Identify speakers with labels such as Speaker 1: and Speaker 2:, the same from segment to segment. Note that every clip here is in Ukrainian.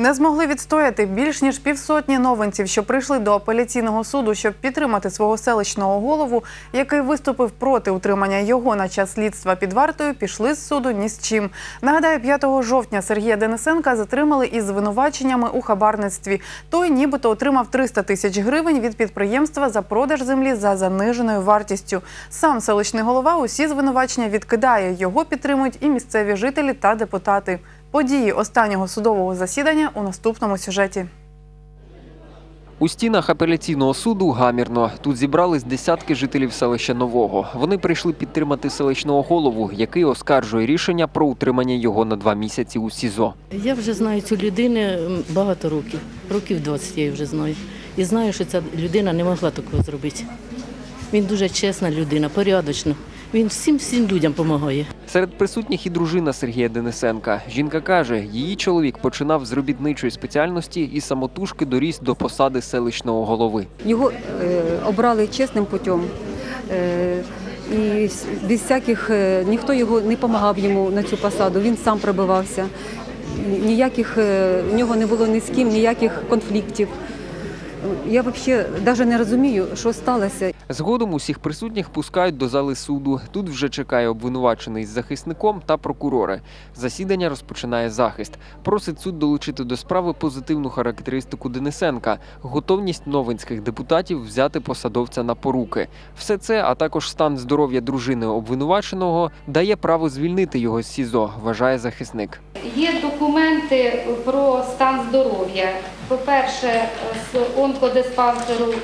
Speaker 1: Не змогли відстояти більш ніж півсотні новинців, що прийшли до апеляційного суду, щоб підтримати свого селищного голову, який виступив проти утримання його на час слідства під вартою, пішли з суду ні з чим. Нагадаю, 5 жовтня Сергія Денисенка затримали із звинуваченнями у хабарництві. Той нібито отримав 300 тисяч гривень від підприємства за продаж землі за заниженою вартістю. Сам селищний голова усі звинувачення відкидає. Його підтримують і місцеві жителі та депутати. Події останнього судового засідання у наступному сюжеті.
Speaker 2: У стінах апеляційного суду гамірно. Тут зібрались десятки жителів селища Нового. Вони прийшли підтримати селищного голову, який оскаржує рішення про утримання його на два місяці у СІЗО.
Speaker 3: Я вже знаю цю людину багато років, років 20 я її вже знаю. І знаю, що ця людина не могла такого зробити. Він дуже чесна людина, порядочна. Він всім всім людям допомагає.
Speaker 2: Серед присутніх і дружина Сергія Денисенка. Жінка каже, її чоловік починав з робітничої спеціальності і самотужки доріс до посади селищного голови.
Speaker 4: Його е, обрали чесним путем. Е, і без всяких е, ніхто його не допомагав йому на цю посаду. Він сам пробивався. Ніяких е, в нього не було ні з ким, ніяких конфліктів. Я взагалі навіть не розумію, що сталося.
Speaker 2: Згодом усіх присутніх пускають до зали суду. Тут вже чекає обвинувачений з захисником та прокурори. Засідання розпочинає захист. Просить суд долучити до справи позитивну характеристику Денисенка, готовність новинських депутатів взяти посадовця на поруки. Все це, а також стан здоров'я дружини обвинуваченого, дає право звільнити його з СІЗО, вважає захисник.
Speaker 5: Є документи про стан здоров'я. По-перше, з онкодиспансеру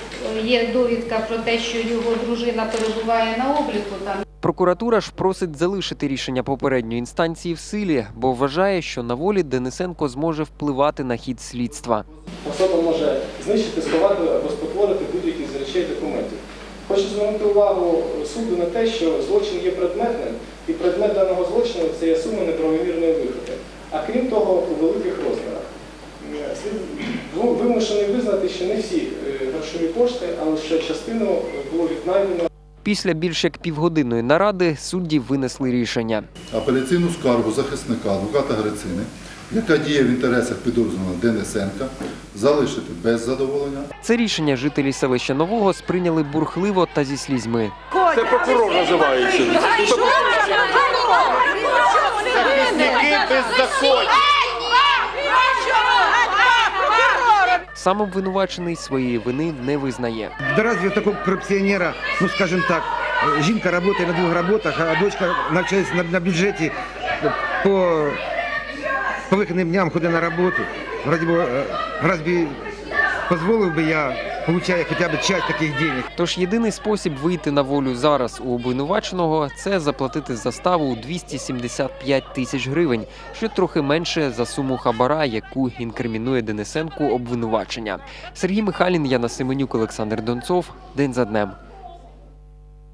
Speaker 5: є довідка про те, що його дружина перебуває на обліку там.
Speaker 2: Прокуратура ж просить залишити рішення попередньої інстанції в силі, бо вважає, що на волі Денисенко зможе впливати на хід слідства.
Speaker 6: Особа може знищити, сховати або спотворити будь-які з речей документів. Хочу звернути увагу суду на те, що злочин є предметним, і предмет даного злочину це є сума неправомірної вигоди. А крім того, у великих розмірах. Е, Слід ну, вимушений визнати, що не всі е, грошові кошти, а лише частину було віднайдено
Speaker 2: Після більш як півгодинної наради судді винесли рішення.
Speaker 7: апеляційну скаргу захисника адвоката Грицини, яка діє в інтересах підозрюваного Денисенка, залишити без задоволення.
Speaker 2: Це рішення жителі селища Нового сприйняли бурхливо та зі слізьми.
Speaker 8: Це прокурор називається. Захисники беззаконня.
Speaker 2: Сам обвинувачений своєї вини не визнає.
Speaker 9: Да разве такого коррупционера, ну скажем так, э, жінка работает на двух работах, а дочка навчається на, на бюджеті э, по, по вихідним дням ходить на роботу. Ради Бога, э, разве позволив би я, получая хоча б часть таких денег,
Speaker 2: Тож єдиний спосіб вийти на волю зараз у обвинуваченого це заплатити заставу у 275 тисяч гривень, що трохи менше за суму хабара, яку інкримінує Денисенку обвинувачення. Сергій Михайлін, Яна Семенюк, Олександр Донцов. День за днем.